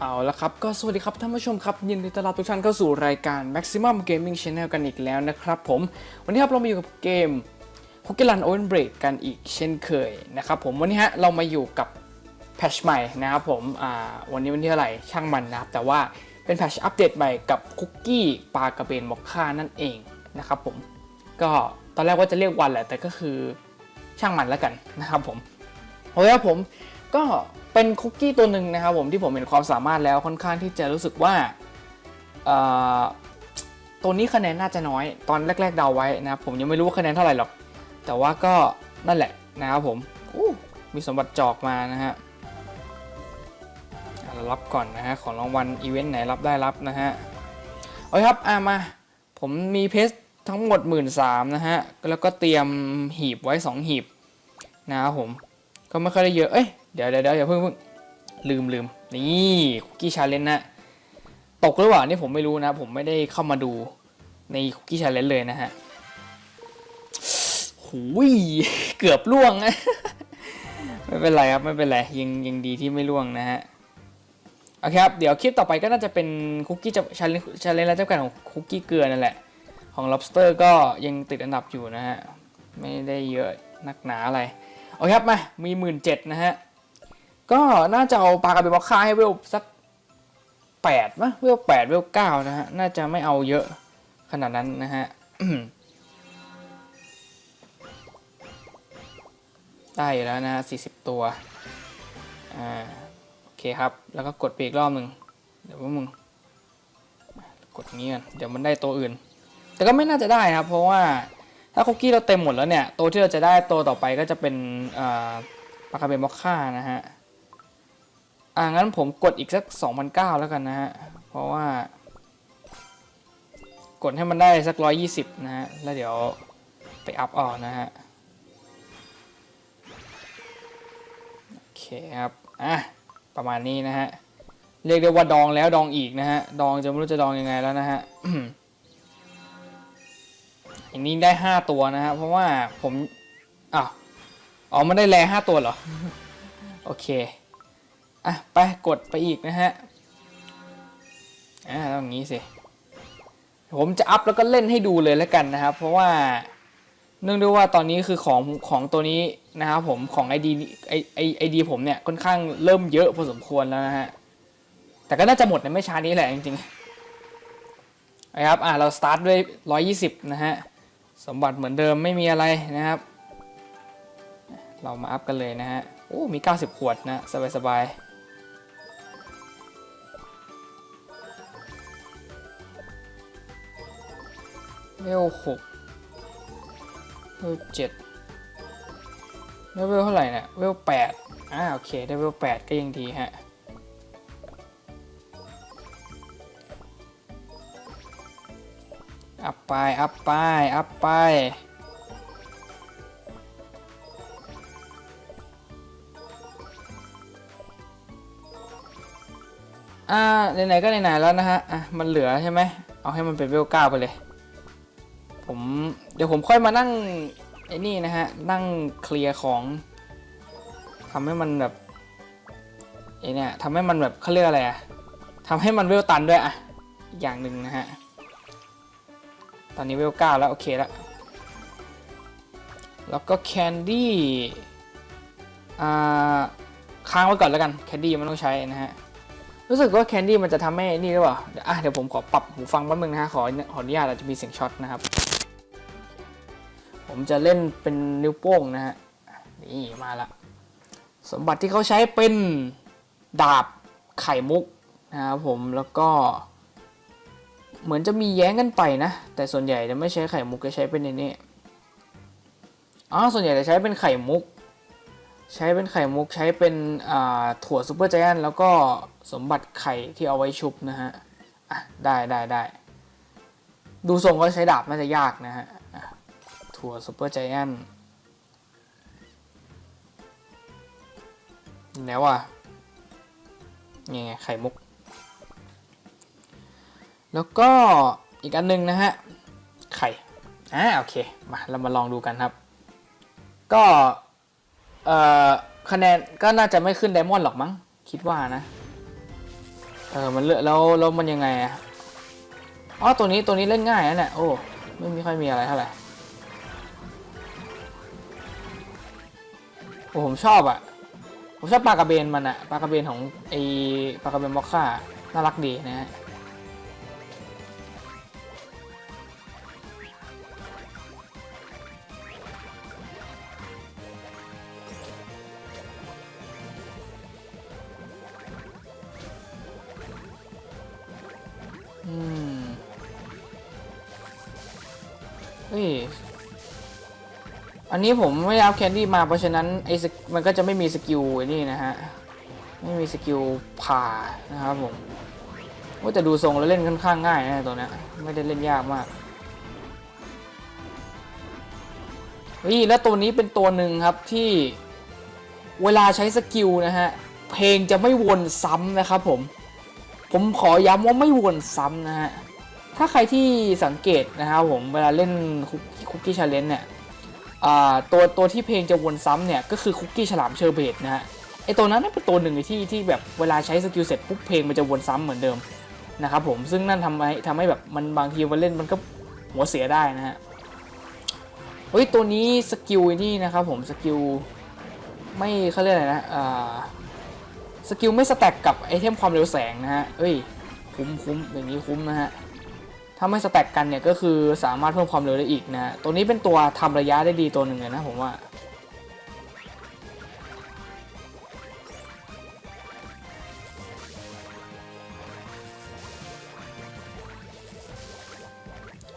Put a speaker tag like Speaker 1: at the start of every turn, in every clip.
Speaker 1: เอาละครับ ก็สวัสดีครับท่านผู้ชมครับยินดีต้อนรับทุกท่านเข้าสู่รายการ Maximum Gaming Channel กันอีกแล้วนะครับผม วันนี้ครับเรามาอยู่กับเกม h o k e l a n Open Break กันอีกเช่นเคยนะครับผมวันนี้ฮะเรามาอยู่กับแพทชใหม่นะครับผมอ่าวันนี้วันที่เท่าไหร่ช่างมันนะครับ แต่ว่าเป็นแพทชอัปเดตใหม่กับคุกกี้ปลากระเบนมอคค่านั่นเองนะครับผมก็ตอนแรกว่าจะเรียกวันแหละแต่ก็คือช่างมันแล้วกันนะครับผมโอเคครับผม ก็เป็นคุกกี้ตัวหนึ่งนะครับผมที่ผมเห็นความสามารถแล้วค่อนข้างที่จะรู้สึกว่าตัวนี้คะแนนน่าจะน้อยตอนแรก ๆเดาไว้นะครับผมยังไม่รู้ว่าคะแนนเท่าไหร่หรอก แต่ว่าก็นั่นแหละนะครับผมมีสมบัติจอกมานะฮะเรารับก่อนนะฮะของรางวัลอีเวนต์ไหนรับได้รับนะฮะโอเคครับอะมาผมมีเพชรทั้งหมด 1 3ื่นนะฮะแล้วก็เตรียมหีบไว้ 2 หีบนะครับผมก็ไม่ค่อยได้เยอะเอ้ย เดี๋ยวเดี๋ยวเดี๋ยวอย่าเพิ่งเพิ่งลืมลืมนี่คุกกี้ชาเลนจ์นะตกหรือเปล่านี่ผมไม่รู้นะ ผมไม่ได้เข้ามาดูในคุกกี้ชาเลนจ์เลยนะฮะหูยเกือบล่วงนะไม่เป็นไรครับไม่เป็นไรยังยังดีที่ไม่ล่วงนะฮะโอเคครับเดี๋ยวคลิปต่อไปก็น่าจะเป็นคุกกี้จะชาเลนจ์ชาเลนจ์และเจ้ากันของคุกกี้เกลือนั่นแหละ ของ lobster ก็ยังติดอันดับอยู่นะฮะไม่ได้เยอะนักหนาอะไรโอเคครับมามีหมื่นเจ็ดนะฮะ ก็น่าจะเอาปลากระเบนมอคค่าให้เวลสักแปดมะเวลแปดเวลเก้านะฮะ น่าจะไม่เอาเยอะขนาดนั้นนะฮะได้แล้วนะสี่สิบตัว อ่า โอเคครับ แล้วก็กดไปอีกรอบหนึ่ง เดี๋ยวว่ามึง กดงนี้กัน เดี๋ยวมันได้ตัวอื่น แต่ก็ไม่น่าจะได้นะครับเพราะว่าถ้าคุกกี้เราเต็มหมดแล้วเนี่ย ตัวที่เราจะได้ตัวต่อไปก็จะเป็นปลากระเบนมอคค่านะฮะ อ่างั้นผมกดอีกสัก2,009แล้วกันนะฮะ เพราะว่า กดให้มันได้สัก 120 นะฮะ แล้วเดี๋ยวไปอัพออกนะฮะ โอเคครับ อะ ประมาณนี้นะฮะ เรียกได้ว่าดองแล้วดองอีกนะฮะ ดองจะไม่รู้จะดองยังไงแล้วนะฮะอันนี้ได้ห้าตัวนะฮะ เพราะว่าผม อ้าว อ๋อ มันได้แรห้าตัวเหรอ โอเค อะ ไปกดไปอีกนะฮะ อ่าต้องอย่างี้สิ ผมจะอัพแล้วก็เล่นให้ดูเลยแล้วกันนะครับ เพราะว่าเนื่องด้วยว่าตอนนี้คือของของตัวนี้นะครับผมของ ID ไอไอไอดีผมเนี่ยค่อนข้างเริ่มเยอะพอสมควรแล้วนะฮะ แต่ก็น่าจะหมดในไม่ช้านี้แหละจริงๆนะครับ อ่าเราสตาร์ทด้วย 120 นะฮะ สมบัติเหมือนเดิมไม่มีอะไรนะครับ เรามาอัพกันเลยนะฮะ โอ้ มี 90 ขวดนะ สบายส เวลหกเวลเจ็ดแล้วเวลเท่าไหร่เนี่ยเวลแปดอ่าโอเคได้เวลแปดก็ยังดีฮะอัพไป อัพไป อัพไปอ่าไหนๆก็ไหนๆแล้วนะฮะอะมันเหลือใช่ไหมเอาให้มันเป็นเวลเก้าไปเลย เดี๋ยวผมค่อยมานั่งไอ้นี่นะฮะ นั่งเคลียร์ของทำให้มันแบบไอ้เนี่ยทำให้มันแบบเขาเรียกอะไรอะทำให้มันเวลตันด้วยอะอย่างหนึ่งนะฮะ ตอนนี้เวลเก้าแล้ว โอเคแล้ว แล้วก็แคนดี้อ่าค้างไว้ก่อนแล้วกันแคนดี้มันต้องใช้นะฮะ รู้สึกว่าแคนดี้มันจะทำให้นี่หรือเปล่าอะเดี๋ยวผมขอปรับหูฟังแป๊บนึงนะฮะ ขอขออนุญาตอาจจะมีเสียงช็อตนะครับ ผมจะเล่นเป็นนิ้วโป้งนะฮะ นี่มาละ สมบัติที่เขาใช้เป็นดาบไข่มุกนะครับผม แล้วก็ เหมือนจะมีแย้งกันไปนะ แต่ส่วนใหญ่จะไม่ใช้ไข่มุกจะใช้เป็นในนี้อ๋อ ส่วนใหญ่จะใช้เป็นไข่มุก ใช้เป็นไข่มุก ใช้เป็นถั่วซูเปอร์ไจแอนแล้วก็สมบัติไข่ที่เอาไว้ชุบนะฮะ อะ ได้ได้ได้ ดูทรงก็ใช้ดาบน่าจะยากนะฮะ ถั่วซูเปอร์ไจแอนแล้วอะนี่ไงไข่มุก แล้วก็อีกอันหนึงนะฮะ ไข่ อ่าโอเค มาเรามาลองดูกันครับ ก็เอ่อคะแนนก็น่าจะไม่ขึ้นไดมอนด์หรอกมั้ง คิดว่านะ เออ มันเลือกแล้วแล้วมันยังไงอะอ๋อตัวนี้ตัวนี้เล่นง่ายนะเนี่ยโอ้ ไม่มีค่อยมีอะไรเท่าไหร่ ผมชอบอะผมชอบปลากระเบนมันอะปลากระเบนของไอปลากระเบนมอคค่าน่ารักดีนะฮะอืมเฮ้ย อันนี้ผมไม่ได้เอาแคนดี้มาเพราะฉะนั้นไอ้สกมันก็จะไม่มีสกิลไอ้นี่นะฮะ ไม่มีสกิลผ่านะครับผมว่าแต่ดูทรงแล้วเล่นค่อนข้างง่ายนะตัวนี้ไม่ได้เล่นยากมากเฮ้ยแล้วตัวนี้เป็นตัวหนึ่งครับที่เวลาใช้สกิลนะฮะเพลงจะไม่วนซ้ำนะครับผม ผมขอย้ำว่าไม่วนซ้ำนะฮะถ้าใครที่สังเกตนะครับผมเวลาเล่นคุกกี้ชาเลนจ์เนี่ย ตัวตัวที่เพลงจะวนซ้ำเนี่ยก็คือคุกกี้ฉลามเชอร์เบตนะฮะไอตัวนั้นเป็นตัวหนึ่งที่ที่แบบเวลาใช้สกิลเสร็จปุ๊บเพลงมันจะวนซ้ำเหมือนเดิมนะครับผมซึ่งนั่นทำให้ทำให้แบบมันบางทีเวลาเล่นมันก็หัวเสียได้นะฮะเฮ้ยตัวนี้สกิลนี่นะครับผมสกิลไม่เขาเรียกอะไรนะอ่าสกิลไม่สแต็กกับไอเทมความเร็วแสงนะฮะเอ้ยคุ้มคุ้มอย่างนี้คุ้มนะฮะ ถ้าไม่สแต็กกันเนี่ยก็คือสามารถเพิ่มความเร็วได้อีกนะตัวนี้เป็นตัวทำระยะได้ดีตัวหนึ่งเลยนะผมว่า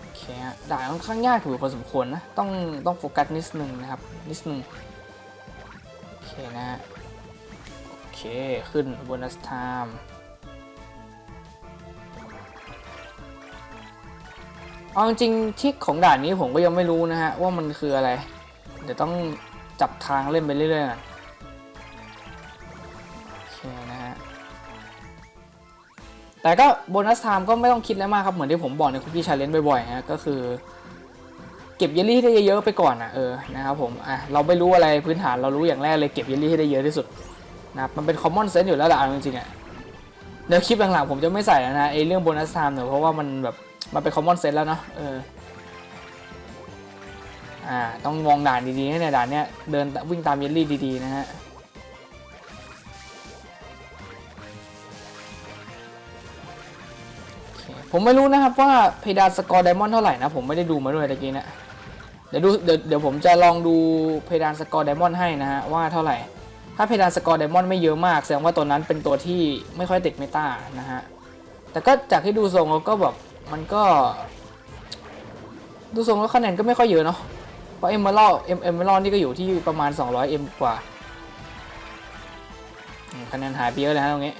Speaker 1: โอเคฮะด่านค่อนข้างยากถือพอสมควรนะ ต้องต้องโฟกัสนิดนึงนะครับ นิดนึง โอเคนะฮะโอเค ขึ้นโบนัสไทม์ เอาจริงๆทิกของด่านนี้ผมก็ยังไม่รู้นะฮะ ว่ามันคืออะไร เดี๋ยวต้องจับทางเล่นไปเรื่อยๆก่อนโอเคนะฮะ แต่ก็โบนัสไทม์ก็ไม่ต้องคิดแล้วมากครับ เหมือนที่ผมบอกในคุกกี้ชาเลนจ์บ่อยๆฮะก็คือ เก็บเยลลี่ให้ได้เยอะๆไปก่อนอะเออนะครับผมอะเราไม่รู้อะไรพื้นฐานเรารู้อย่างแรกเลยเก็บเยลลี่ให้ได้เยอะที่สุดนะครับมันเป็น common sense อยู่แล้วแหละเอาจริงๆอะเดี๋ยวคลิปหลังๆผมจะไม่ใส่แล้วนะไอ้เรื่องโบนัสไทม์เนี่ยเพราะว่ามันแบบ มันเป็น common sense แล้วเนาะเอออ่าต้องมองด่านดีๆให้ในยด่านเนี้ยเดินวิ่งตามเยลลี่ดีๆนะฮะผมไม่รู้นะครับว่าเพดานสกอร์ไดมอนด์เท่าไหร่นะ ผมไม่ได้ดูมาด้วยตะกี้เนะเดี๋ยวดูเดี๋ยวเดี๋ยวผมจะลองดูเพดานสกอร์ไดมอนด์ให้นะฮะว่าเท่าไหร่ ถ้าเพดานสกอร์ไดมอนด์ไม่เยอะมากแสดงว่าตัวนั้นเป็นตัวที่ไม่ค่อยติดเมตานะฮะแต่ก็จากที่ดูทรงก็แบบ มันก็ ดูทรงแล้วคะแนนก็ไม่ค่อยเยอะเนาะเพราะเอ็มเมอรัลเอ็มเอมเมอรัลนี่ก็อยู่ที่ประมาณ 200 M กว่าอืมคะแนนหายไปเยอะเลยฮะตรงนี้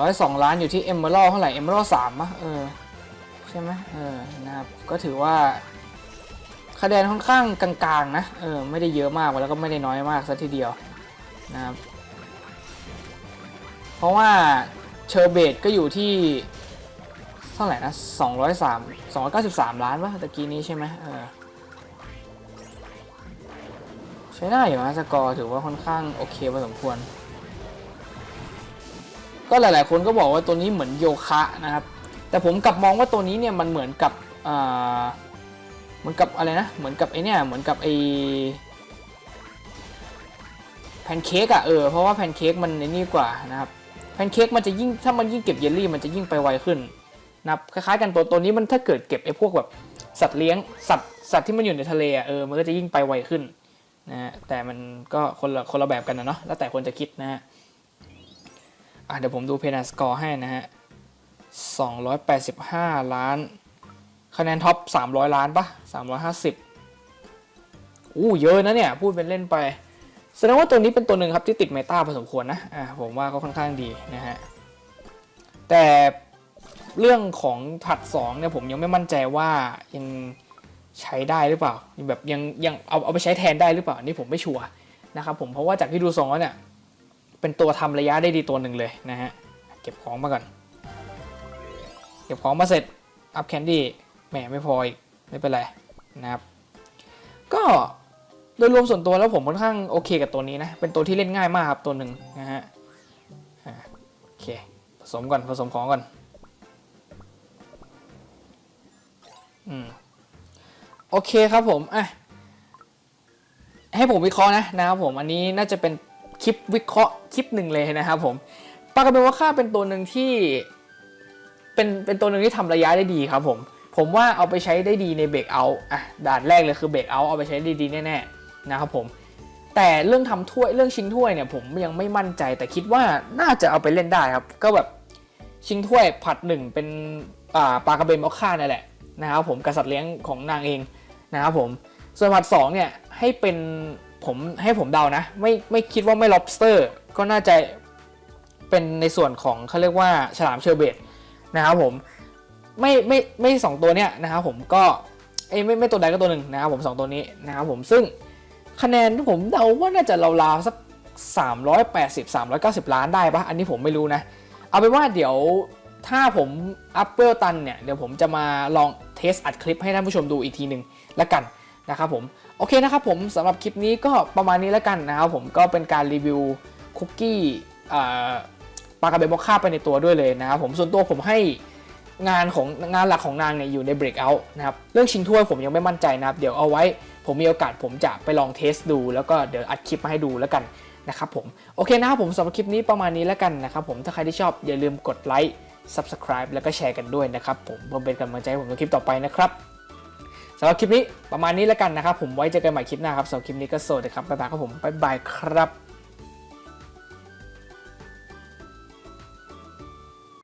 Speaker 1: 202ล้านอยู่ที่เอมเมอรัลเท่าไหร่เอมเมอรัลสามะเออใช่ไหมเออนะครับก็ถือว่าคะแนนค่อนข้างกลางๆนะเออไม่ได้เยอะมากแล้วก็ไม่ได้น้อยมากซะทีเดียว นะครับ เพราะว่าเชอร์เบตก็อยู่ที่เท่าไหร่นะ203 293ล้านวะตะกี้นี้ใช่ไหมเออใช้ได้อยู่นะสกอร์ถือว่าค่อนข้างโอเคพอสมควร ก็หลาย ๆ คนก็บอกว่าตัวนี้เหมือนโยคะนะครับ แต่ผมกลับมองว่าตัวนี้เนี่ยมันเหมือนกับเหมือนกับอะไรนะ เหมือนกับไอเนี่ย เหมือนกับไอ นเค้กอะเออเพราะว่าแพนเค้กมันนี่กว่านะครับแพนเค้กมันจะยิ่งถ้ามันยิ่งเก็บเยลลี่มันจะยิ่งไปไวขึ้นนะครับคล้ายๆกันตัวตัวนี้มันถ้าเกิดเก็บไอ้พวกแบบสัตว์เลี้ยงสัตว์สัตว์ที่มันอยู่ในทะเลอะเออมันก็จะยิ่งไปไวขึ้นนะฮะแต่มันก็คนละคนละแบบกันนะเนาะแล้วแต่คนจะคิดนะฮะอะเดี๋ยวผมดูเพนัสกอร์ให้นะฮะ285 ล้าน คะแนนท็อป 300 ล้านปะ350 อู้เยอะนะเนี่ย พูดเป็นเล่นไป แสดงว่าตัวนี้เป็นตัวหนึ่งครับที่ติดเมตาพอสมควรนะอะผมว่าก็ค่อนข้างดีนะฮะแต่เรื่องของผัด2เนี่ยผมยังไม่มั่นใจว่ายังใช้ได้หรือเปล่าแบบยังยังเอาเอาไปใช้แทนได้หรือเปล่านี่ผมไม่ชัวร์นะครับผมเพราะว่าจากที่ดูทรงแล้วเนี่ยเป็นตัวทำระยะได้ดีตัวหนึ่งเลยนะฮะเก็บของมาก่อน เก็บของมาเสร็จอัพแคนดี้แหมไม่พออีกไม่เป็นไรนะครับก็ โดยรวมส่วนตัวแล้วผมค่อนข้างโอเคกับตัวนี้นะ เป็นตัวที่เล่นง่ายมากครับตัวหนึ่งนะฮะโอเค ผสมก่อน ผสมของก่อน อืม โอเคครับผม อะ ให้ผมวิเคราะห์นะนะครับผม อันนี้น่าจะเป็นคลิปวิเคราะห์คลิปหนึ่งเลยนะครับผมปากกาเบว่าค่าเป็นตัวหนึ่งที่ เป็น เป็นตัวหนึ่งที่ทำระยะได้ดีครับผมผมว่าเอาไปใช้ได้ดีในเบรกเอาอะด่านแรกเลยคือเบรกเอาเอาไปใช้ได้ดีแน่ๆ นะครับผมแต่เรื่องทำถ้วยเรื่องชิงถ้วยเนี่ยผมยังไม่มั่นใจแต่คิดว่าน่าจะเอาไปเล่นได้ครับ ก็แบบชิงถ้วยผัดหนึ่งเป็นปลากระเบนมอคค่านั่นแหละนะครับผมกษัตริย์เลี้ยงของนางเองนะครับผมส่วนผัดสองเนี่ยให้เป็นผมให้ผมเดานะไม่ไม่คิดว่าไม่ lobster ก็น่าจะเป็นในส่วนของเขาเรียกว่าฉลามเชอร์เบตนะครับผมไม่ไม่ไม่สองตัวเนี้ยนะครับผมก็เอ้ไม่ไม่ตัวใดก็ตัวหนึ่งนะครับผมสองตัวนี้นะครับผมซึ่ง คะแนนผมเดาว่าน่าจะราวๆสัก380 390 ล้านได้ปะอันนี้ผมไม่รู้นะ เอาเป็นว่าเดี๋ยวถ้าผมอัพเวลตันเนี่ย เดี๋ยวผมจะมาลองเทสอัดคลิปให้ท่านผู้ชมดูอีกทีหนึ่งแล้วกันนะครับผม โอเคนะครับผมสำหรับคลิปนี้ก็ประมาณนี้แล้วกันนะครับผมก็เป็นการรีวิวคุกกี้ปลากระเบนมอคค่าไปในตัวด้วยเลยนะครับผมส่วนตัวผมให้งานของงานหลักของนางเนี่ยอยู่ใน breakout นะครับเรื่องชิงถ้วยผมยังไม่มั่นใจนะครับ เดี๋ยวเอาไว้ ผมมีโอกาสผมจะไปลองเทสดู แล้วก็เดี๋ยวอัดคลิปมาให้ดูแล้วกันนะครับผมโอเคนะครับผมสำหรับคลิปนี้ประมาณนี้แล้วกันนะครับผมถ้าใครที่ชอบอย่าลืมกดไลค์ subscribe แล้วก็แชร์กันด้วยนะครับผมเพื่อเป็นกำลังใจให้ผมในคลิปต่อไปนะครับสำหรับคลิปนี้ประมาณนี้แล้วกันนะครับผมไว้เจอกันใหม่คลิปหน้าครับสำหรับคลิปนี้ก็สวัสดีครับบ๊ายบายครับผมบ๊ายบายครับ